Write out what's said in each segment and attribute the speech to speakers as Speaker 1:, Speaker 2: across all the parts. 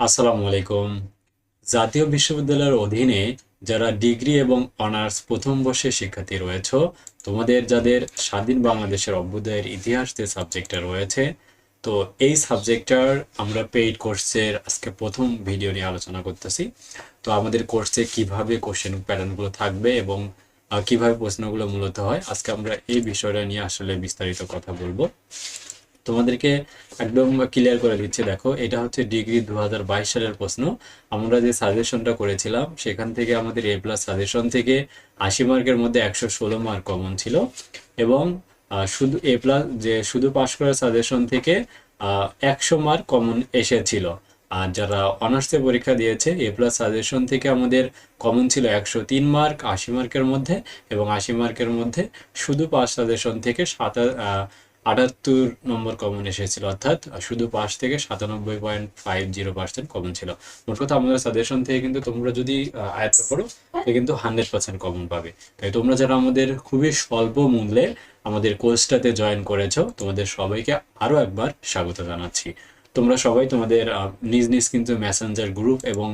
Speaker 1: আসসালামু আলাইকুম। জাতীয় বিশ্ববিদ্যালয়ের অধীনে যারা ডিগ্রি এবং অনার্স প্রথম বর্ষের শিক্ষার্থী রয়েছে, তোমাদের যাদের স্বাধীন বাংলাদেশের অভ্যুদয়ের ইতিহাস যে সাবজেক্টটা রয়েছে, তো এই সাবজেক্টটার আমরা পেইড কোর্সের আজকে প্রথম ভিডিও নিয়ে আলোচনা করতেছি। তো আমাদের কোর্সে কীভাবে কোশ্চেন প্যাটার্নগুলো থাকবে এবং কীভাবে প্রশ্নগুলো মূলত হয়, আজকে আমরা এই বিষয়টা নিয়ে আসলে বিস্তারিত কথা বলব। তোমাদেরকে একদম ক্লিয়ার করে দিচ্ছি, দেখো, এটা হচ্ছে ডিগ্রি দু সালের প্রশ্ন। আমরা যে সাজেশনটা করেছিলাম, সেখান থেকে আমাদের এ প্লাস সাজেশন থেকে আশি মার্কের মধ্যে একশো ষোলো মার্ক কমন ছিল। এবং শুধু এ প্লাস যে শুধু পাশ করা সাজেশন থেকে একশো মার্ক কমন এসেছিল। আর যারা অনার্সে পরীক্ষা দিয়েছে এ প্লাস সাজেশন থেকে আমাদের কমন ছিল একশো তিন মার্ক আশি মার্কের মধ্যে, এবং আশি মার্কের মধ্যে শুধু পাস সাজেশন থেকে সাতা আটাত্তর নম্বর কমন এসেছিল, অর্থাৎ শুধু পাস থেকে সাতানব্বই point five zero percent common ছিল। মোট কথা আমাদের সাজেশন থেকে কিন্তু তোমরা যদি আয়ত্ত করো, তাহলে কিন্তু হান্ড্রেড পার্সেন্ট কমন পাবে। তাই তোমরা যারা আমাদের খুবই স্বল্প মূল্যে আমাদের কোর্সটাতে জয়েন করেছ, তোমাদের সবাইকে আরও একবার স্বাগত জানাচ্ছি। তোমরা সবাই তোমাদের নিজ নিজ কিন্তু মেসেঞ্জার গ্রুপ এবং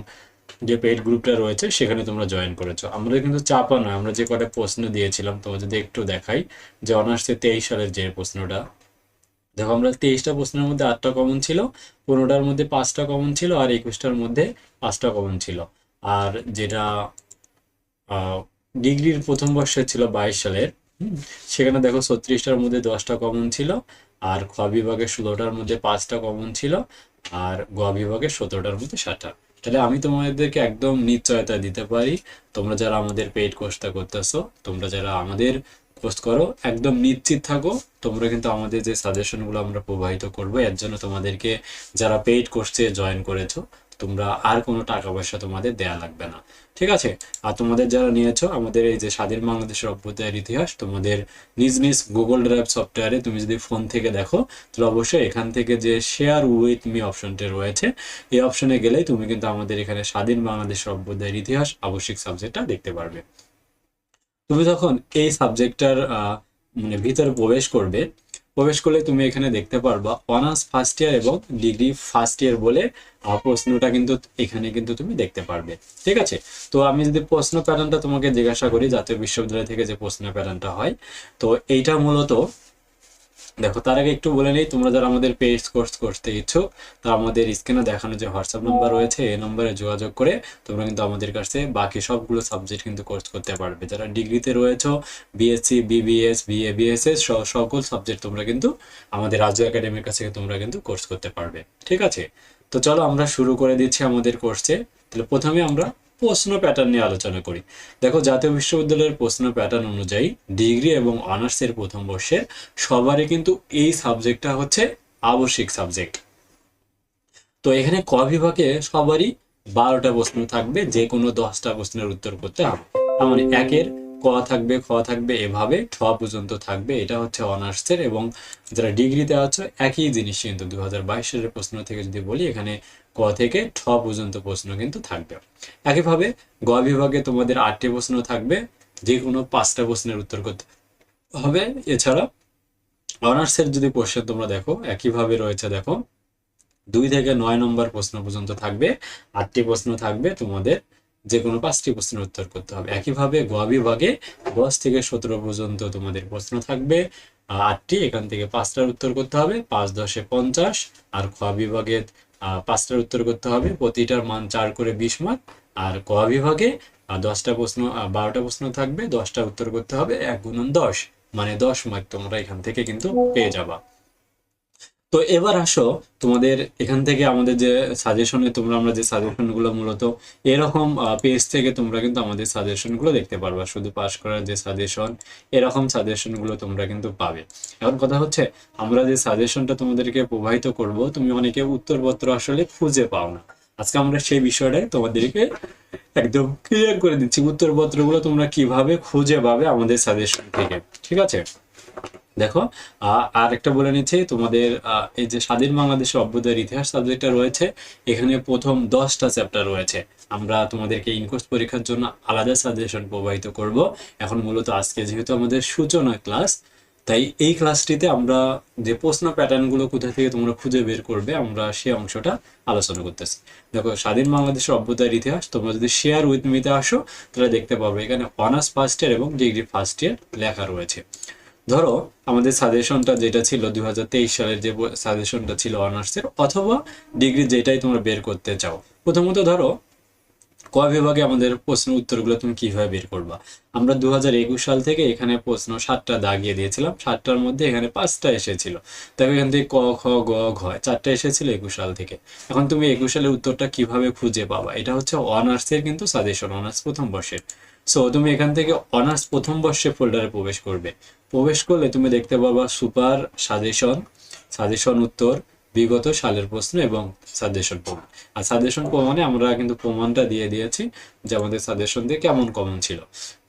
Speaker 1: যে পেইড গ্রুপটা রয়েছে, সেখানে তোমরা জয়েন করেছ। আমরা কিন্তু চাপা নয়, আমরা যে কটা প্রশ্ন দিয়েছিলাম, তোমার যদি একটু দেখাই, যে অনার্সে তেইশ সালের যে প্রশ্নটা, দেখো আমরা তেইশটা প্রশ্নের মধ্যে আটটা কমন ছিল, পনেরোটার মধ্যে পাঁচটা কমন ছিল, আর একুশটার মধ্যে পাঁচটা কমন ছিল। আর যেটা ডিগ্রির প্রথম বর্ষে ছিল বাইশ সালের সেখানে দেখো ছত্রিশটার মধ্যে দশটা কমন ছিল, আর খ বিভাগে ষোলোটার মধ্যে পাঁচটা কমন ছিল, আর গ বিভাগে সতেরোটার মধ্যে সাতটা তাহলে আমি তোমাদেরকে একদম নিশ্চয়তা দিতে পারি। তোমরা যারা আমাদের পেইড কোর্সটা করতেছো, তোমরা যারা আমাদের কোর্স করো, একদম নিশ্চিত থাকো। তোমরা কিন্তু আমাদের যে সাজেশনগুলো আমরা প্রবাহিত করব, এর জন্য তোমাদেরকে যারা পেইড কোর্সে জয়েন করেছ তোমরা আর কোনো টাকা পয়সা তোমাদের দেয়া লাগবে না। ঠিক আছে? আর তোমাদের যারা নিয়েছো, আমাদের এই যে স্বাধীন বাংলাদেশের অভ্যুদয়ের ইতিহাস, তোমাদের নিজ নিজ গুগল ড্রাইভ সফটওয়্যারে তুমি যদি ফোন থেকে দেখো, তাহলে অবশ্যই এখান থেকে যে শেয়ার উইথ মি অপশনটি রয়েছে, এই অপশনে গেলেই তুমি কিন্তু আমাদের এখানে স্বাধীন বাংলাদেশের অভ্যুদয়ের ইতিহাস, আবশ্যিক সাবজেক্টটা দেখতে পারবে। তুমি যখন এই সাবজেক্টটার মানে ভিতরে প্রবেশ করবে প্রবেশ করলে তুমি এখানে দেখতে পারবা অনার্স ফার্স্ট ইয়ার এবং ডিগ্রি ফার্স্ট ইয়ার বলে প্রশ্নটা কিন্তু এখানে কিন্তু তুমি দেখতে পারবে। ঠিক আছে? তো আমি যদি প্রশ্ন প্যাটার্নটা তোমাকে জিজ্ঞাসা করি জাতীয় বিশ্ববিদ্যালয় থেকে যে প্রশ্ন প্যাটার্নটা হয়, তো এইটা মূলত দেখো, তার আগে একটু বলে নেই, তোমরা যারা আমাদের পেজ কোর্স করতে ইচ্ছুক, তা আমাদের স্ক্রিনে দেখানো যে হোয়াটসঅ্যাপ নাম্বার রয়েছে, এই নম্বরে যোগাযোগ করে তোমরা কিন্তু আমাদের কাছে বাকি সবগুলো সাবজেক্ট কিন্তু কোর্স করতে পারবে। যারা ডিগ্রিতে রয়েছে বিএসসি বিবিএস বিএ বিএসএস সকল সাবজেক্ট তোমরা কিন্তু আমাদের রাজ্য একাডেমির কাছে তোমরা কিন্তু কোর্স করতে পারবে। ঠিক আছে? তো চলো আমরা শুরু করে দিচ্ছি আমাদের কোর্সে তাহলে প্রথমে আমরা প্রশ্ন প্যাটার্ন নিয়ে আলোচনা করি। দেখো, জাতীয় বিশ্ববিদ্যালয়ের প্রশ্ন প্যাটার্ন অনুযায়ী ডিগ্রি এবং অনার্সের প্রথম বর্ষের সবারই কিন্তু এই সাবজেক্টটা হচ্ছে আবশ্যিক সাবজেক্ট তো এখানে ক বিভাগে সবারই বারোটা প্রশ্ন থাকবে যে কোনো দশটা প্রশ্নের উত্তর করতে হবে। তার মানে একের ক থাকবে খ থাকবে, এভাবে ছ পর্যন্ত থাকবে। এটা হচ্ছে অনার্সের এবং যারা ডিগ্রিতে আছে, একই জিনিস কিন্তু দু হাজার বাইশ সালের প্রশ্ন থেকে যদি বলি, এখানে ক থেকে ছ পর্যন্ত প্রশ্ন কিন্তু থাকবে। একইভাবে গ বিভাগে তোমাদের আটটি প্রশ্ন থাকবে যে কোনো পাঁচটা প্রশ্নের উত্তর করতে হবে। এছাড়া অনার্সের যদি কোশ্চেন তোমরা দেখো, একইভাবে রয়েছে দেখো, দুই থেকে নয় নম্বর প্রশ্ন পর্যন্ত থাকবে, আটটি প্রশ্ন থাকবে তোমাদের যে কোনো পাঁচটি প্রশ্নের উত্তর করতে হবে। একইভাবে গ বিভাগে দশ থেকে সতেরো পর্যন্ত তোমাদের প্রশ্ন থাকবে। আটটি, এখান থেকে পাঁচটার উত্তর করতে হবে। পাঁচ দশে পঞ্চাশ, আর খ বিভাগে পাঁচটার উত্তর করতে হবে। প্রতিটার মান চার করে বিশ মার্ক। আর ক বিভাগে দশটা প্রশ্ন বারোটা প্রশ্ন থাকবে। দশটা উত্তর করতে হবে, এক গুণন দশ। মানে দশ মার্ক তোমরা এখান থেকে কিন্তু পেয়ে যাবা। তো এবার আসো, তোমাদের এখান থেকে আমাদের যে সাজেশনে তোমরা, আমরা যে সাজেশনগুলো মূলত এরকম পেজ থেকে তোমরা কিন্তু আমাদের সাজেশনগুলো দেখতে পারবা। শুধু পাস করার যে সাজেশন এরকম সাজেশনগুলো তোমরা কিন্তু পাবে। এখন কথা হচ্ছে, আমরা যে সাজেশনটা তোমাদেরকে প্রবাহিত করব, তুমি অনেকে উত্তরপত্র আসলে খুঁজে পাও না। আজকে আমরা সেই বিষয়টাই তোমাদেরকে একদম ক্লিয়ার করে দিচ্ছি, উত্তরপত্রগুলো তোমরা কীভাবে খুঁজে পাবে আমাদের সাজেশন থেকে। ঠিক আছে? দেখো আর একটা বলে নিচ্ছি, তোমাদের এই যে স্বাধীন বাংলাদেশের অভ্যুদয়ের ইতিহাস সাবজেক্টটা রয়েছে, এখানে প্রথম দশটা চ্যাপ্টার রয়েছে। আমরা তোমাদেরকে ইনকোর্স পরীক্ষার জন্য আলাদা সাজেশন প্রবাহিত করব। এখন মূলত আজকে যেহেতু আমাদের সূচনা ক্লাস তাই এই ক্লাসটিতে আমরা যে প্রশ্ন প্যাটার্নগুলো কোথা থেকে তোমরা খুঁজে বের করবে, আমরা সে অংশটা আলোচনা করতেছি। দেখো, স্বাধীন বাংলাদেশের অভ্যুদয়ের ইতিহাস, তোমরা যদি শেয়ার উইথ মিতে আসো, তাহলে দেখতে পাবে এখানে অনার্স ফার্স্ট ইয়ার এবং ডিগ্রি ফার্স্ট ইয়ার লেখা রয়েছে। ধরো, আমাদের সাজেশনটা যেটা ছিল দুই সালের যে সাজেশনটা ছিল অনার্সের, অথবা ডিগ্রি যেটাই তোমরা বের করতে চাও। প্রথমত ধরো, ক বিভাগে আমাদের প্রশ্ন উত্তরগুলো তুমি কীভাবে বের করবা? আমরা দু সাল থেকে এখানে প্রশ্ন সাতটা দাগিয়ে দিয়েছিলাম, সাতটার মধ্যে এখানে পাঁচটা এসেছিল। তবে এখান থেকে ক, খ, গ, ঘ, চারটা এসেছিল একুশ সাল থেকে। এখন তুমি একুশ সালের উত্তরটা কীভাবে খুঁজে পাবা? এটা হচ্ছে অনার্সের কিন্তু সাজেশন, অনার্স প্রথম বর্ষের। সো তুমি এখান থেকে অনার্স প্রথম বর্ষে ফোল্ডারে প্রবেশ করবে। প্রবেশ করলে তুমি দেখতে পাবা সুপার সাজেশন সাজেশন উত্তর, বিগত সালের প্রশ্ন এবং সাজেশন প্রমাণ। আর সাজেশন প্রমাণে আমরা কিন্তু প্রমাণটা দিয়ে দিয়েছি যে আমাদের সাজেশন দিয়ে কেমন কমন ছিল।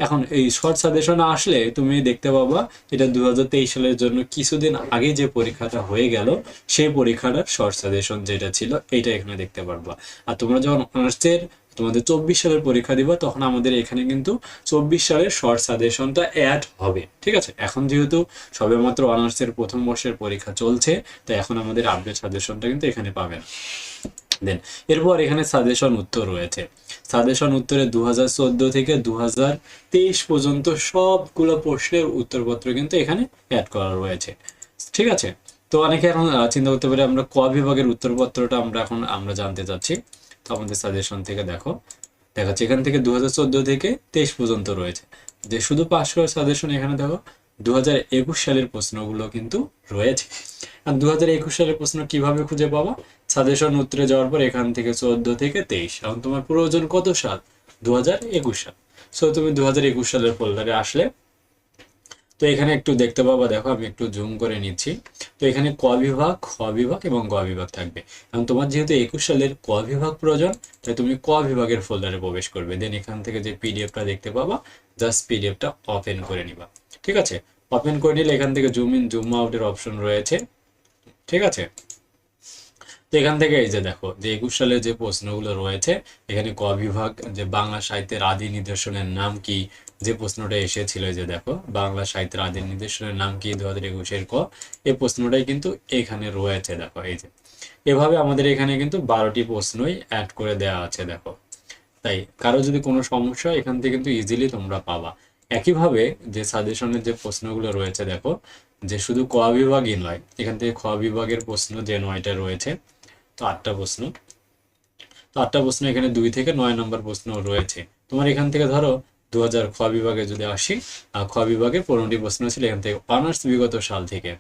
Speaker 1: এখন এই শর্ট সাজেশন আসলে তুমি দেখতে পাবা এটা দু হাজার তেইশ সালের জন্য কিছুদিন আগে যে পরীক্ষাটা হয়ে গেল, সেই পরীক্ষাটার শর্ট সাজেশন যেটা ছিল এটা এখানে দেখতে পারবা। আর তোমরা যখন অনার্সের তোমাদের চব্বিশ সালের পরীক্ষা দিবা, তখন আমাদের এখানে কিন্তু চব্বিশ সালের শর্ট সাজেশনটা অ্যাড হবে, ঠিক আছে? এখন যেহেতু সবেমাত্র অনার্সের প্রথম বর্ষের পরীক্ষা চলছে, তো এখন আমাদের আপডেট সাজেশনটা কিন্তু এখানে পাবেন। দেন এরপর এখানে সাজেশন উত্তর রয়েছে। সাজেশন উত্তরে দু হাজার চোদ্দ থেকে দু হাজার তেইশ পর্যন্ত সবগুলো প্রশ্নের উত্তরপত্র কিন্তু এখানে অ্যাড করা রয়েছে, ঠিক আছে? তো অনেকে এখন চিন্তা করতে পারে আমরা ক বিভাগের উত্তরপত্রটা আমরা এখন, আমরা জানতে চাচ্ছি। আমাদের সাজেশন থেকে দেখো। দেখাচ্ছে এখান থেকে দু থেকে তেইশ পর্যন্ত রয়েছে। যে শুধু পাস করার সাজেশন এখানে দেখো দু হাজার একুশ সালের প্রশ্নগুলো কিন্তু রয়েছে। আর দু হাজার একুশ সালের প্রশ্ন কীভাবে খুঁজে পাবা? সাজেশন উত্তরে যাওয়ার পর এখান থেকে চোদ্দ থেকে তেইশ। এখন তোমার প্রয়োজন কত সাল? দু হাজার একুশ সাল। সো তুমি দু হাজার একুশ সালের ফোল্ডারে আসলে তো এখানে একটু দেখতে পাবা, দেখো আমি একটু জুম করে নিচ্ছি। তো এখানে ক বিভাগ, খ বিভাগ এবং গ বিভাগ থাকবে। এবং তোমার যেহেতু একুশ সালের ক বিভাগ প্রয়োজন, তাই তুমি ক বিভাগের ফোল্ডারে প্রবেশ করবে। দেন এখান থেকে যে পিডিএফটা দেখতে পাবা জাস্ট পিডিএফটা ওপেন করে নিবা। ঠিক আছে? ওপেন করে নিলে এখান থেকে জুম ইন জুম আউটের অপশন রয়েছে। ঠিক আছে? তো এখান থেকে এই যে দেখো, যে একুশ সালে যে প্রশ্নগুলো রয়েছে, এখানে ক বিভাগ, যে বাংলা সাহিত্যের আদি নিদর্শনের নাম কি? যে প্রশ্নটা এসেছিল যে দেখো, বাংলা সাহিত্যের আদি নিদর্শনের নাম কি দু হাজার একুশের ক? এই প্রশ্নটাই কিন্তু এখানে রয়েছে, দেখো, এই যে। এভাবে আমাদের এখানে কিন্তু বারোটি প্রশ্নই অ্যাড করে দেওয়া আছে, দেখো। তাই কারও যদি কোনো সমস্যা এখান থেকে কিন্তু ইজিলি তোমরা পাবা। একইভাবে যে সাজেশনের যে প্রশ্নগুলো রয়েছে, দেখো, যে শুধু ক বিভাগই নয়, এখান থেকে খ বিভাগের প্রশ্ন যে নয়টা রয়েছে, তো আটটা প্রশ্ন। তো আটটা প্রশ্ন এখানে দুই থেকে নয় নম্বর প্রশ্ন রয়েছে। তোমার এখান থেকে ধরো দু হাজার খ বিভাগে যদি আসি আহ, খ বিভাগে পনেরোটি প্রশ্ন ছিল এখান থেকে। অনার্স বিগত সাল থেকে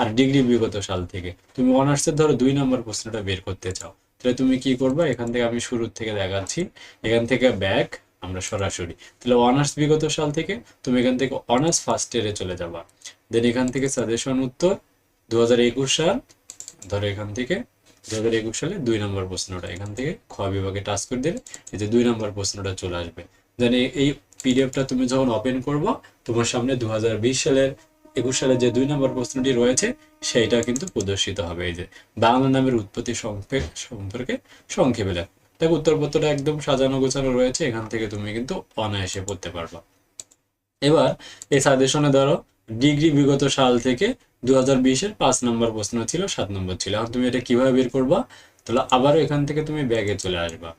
Speaker 1: আর ডিগ্রি বিগত সাল থেকে। তুমি অনার্সের ধরো দুই নম্বর প্রশ্নটা বের করতে চাও। তাহলে তুমি কি করবে? এখান থেকে আমি শুরুর থেকে দেখাচ্ছি। এখান থেকে ব্যাক আমরা সরাসরি। তাহলে অনার্স বিগত সাল থেকে তুমি এখান থেকে অনার্স ফার্স্ট ইয়ারে চলে যাবা। দেন এখান থেকে সাজেশন উত্তর দু সাল ধরো এখান থেকে দু হাজার একুশ সালে দুই নম্বর প্রশ্নটা। এখান থেকে খ বিভাগে টাচ করে দিলে এই যে দুই নম্বর প্রশ্নটা চলে আসবে। দেন এই পিডিএফটা তুমি যখন ওপেন করবে, তোমার সামনে দু সালের, একুশ সালে যে দুই নম্বর প্রশ্নটি রয়েছে, সেইটা কিন্তু প্রদর্শিত হবে। এই যে বাংলা নামের উৎপত্তি সম্পর্কে সংক্ষেপে লেখ। দেখো, উত্তরপত্রটা একদম সাজানো গোছানো রয়েছে, এখান থেকে তুমি কিন্তু অনায়াসে পড়তে পারবা। এবার এই সাজেশনে ধরো, ডিগ্রি বিগত সাল থেকে দু হাজার বিশের পাঁচ নম্বর প্রশ্ন ছিল, সাত নম্বর ছিল। এখন তুমি এটা কীভাবে বের করবা? তাহলে আবারও এখান থেকে তুমি ব্যাগে চলে আসবা।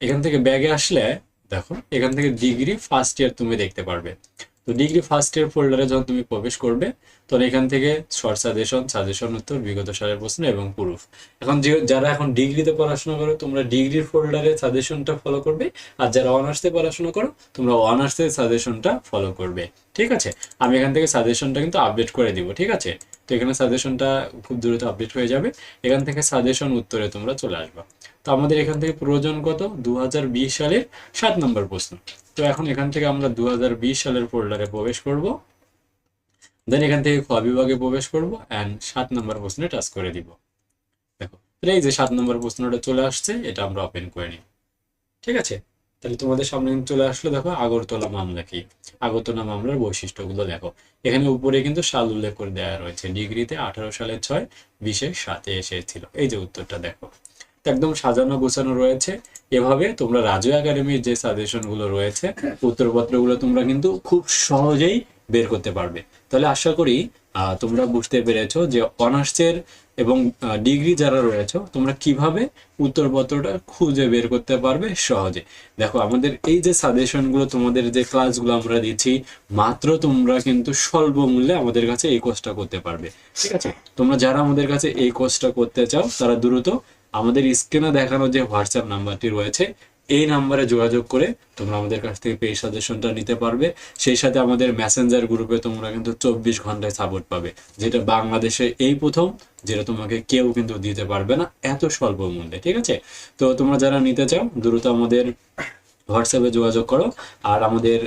Speaker 1: এখান থেকে ব্যাগে আসলে, দেখো, এখান থেকে ডিগ্রি ফার্স্ট ইয়ার তুমি দেখতে পারবে। তো ডিগ্রি ফার্স্ট ইয়ার ফোল্ডারে যখন তুমি প্রবেশ করবে তখন এখান থেকে শর্ট সাজেশন সাজেশন উত্তর, বিগত সালের প্রশ্ন এবং প্রুফ এখন যে, যারা এখন ডিগ্রিতে পড়াশোনা করো, তোমরা ডিগ্রির ফোল্ডারে সাজেশনটা ফলো করবে, আর যারা অনার্সে পড়াশোনা করো, তোমরা অনার্সের সাজেশনটা ফলো করবে। ঠিক আছে? আমি এখান থেকে সাজেশনটা কিন্তু আপডেট করে দিব, ঠিক আছে? তো এখানে সাজেশনটা খুব দ্রুত আপডেট হয়ে যাবে। এখান থেকে সাজেশন উত্তরে তোমরা চলে আসবা। তো আমাদের এখান থেকে প্রয়োজন কত? দুহাজার বিশ সালের সাত নম্বর প্রশ্ন। তো এখন এখান থেকে আমরা দু হাজার বিশ সালের ফোল্ডারে প্রবেশ করব। দেন এখান থেকে খ বিভাগে প্রবেশ করব অ্যান্ড সাত নম্বর প্রশ্নে টাচ করে দিব। দেখো, এই যে সাত নম্বর প্রশ্নটা চলে আসছে, এটা আমরা ওপেন করে নিই। ঠিক আছে? তাহলে তোমাদের সামনে চলে আসলো দেখো আগরতলা মামলা কি? আগরতলা মামলার বৈশিষ্ট্যগুলো দেখো। এখানে উপরে কিন্তু সাল উল্লেখ করে দেওয়া রয়েছে। ডিগ্রিতে আঠারো সালের ছয়, বিশে সাতে এসেছিল। এই যে উত্তরটা দেখো। একদম সাজানো গোছানো রয়েছে। এভাবে তোমরা রাজু একাডেমির যে সাজেশনগুলো রয়েছে, উত্তরপত্রগুলো তোমরা কিন্তু খুব সহজেই বের করতে পারবে। তাহলে আশা করি তোমরা বুঝতে পেরেছ যে অনার্সের এবং ডিগ্রি যারা রয়েছে, তোমরা কীভাবে উত্তরপত্রটা খুঁজে বের করতে পারবে সহজে? দেখো, আমাদের এই যে সাজেশনগুলো, তোমাদের যে ক্লাসগুলো আমরা দিচ্ছি, মাত্র তোমরা কিন্তু স্বল্প মূল্যে আমাদের কাছে এই কোর্সটা করতে পারবে। ঠিক আছে? তোমরা যারা আমাদের কাছে এই কোর্সটা করতে চাও, তারা দ্রুত আমাদের স্ক্রিনে দেখানো যে হোয়াটসঅ্যাপ নাম্বারটি রয়েছে এই নাম্বারে যোগাযোগ করে তোমরা আমাদের কাছ থেকে পেই সাজেশনটা নিতে পারবে। সেই সাথে আমাদের মেসেঞ্জার গ্রুপে তোমরা কিন্তু চব্বিশ ঘন্টায় সাপোর্ট পাবে। যেটা বাংলাদেশে এই প্রথম, যেটা তোমাকে কেউ কিন্তু দিতে পারবে না এত স্বল্প মূল্যে, ঠিক আছে? তো তোমরা যারা নিতে চাও, দ্রুত আমাদের হোয়াটসঅ্যাপে যোগাযোগ করো। আর আমাদের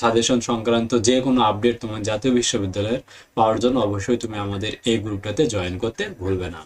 Speaker 1: সাজেশন সংক্রান্ত যে কোনো আপডেট তোমার জাতীয় বিশ্ববিদ্যালয়ের পাওয়ার জন্য অবশ্যই তুমি আমাদের এই গ্রুপটাতে জয়েন করতে ভুলবে না।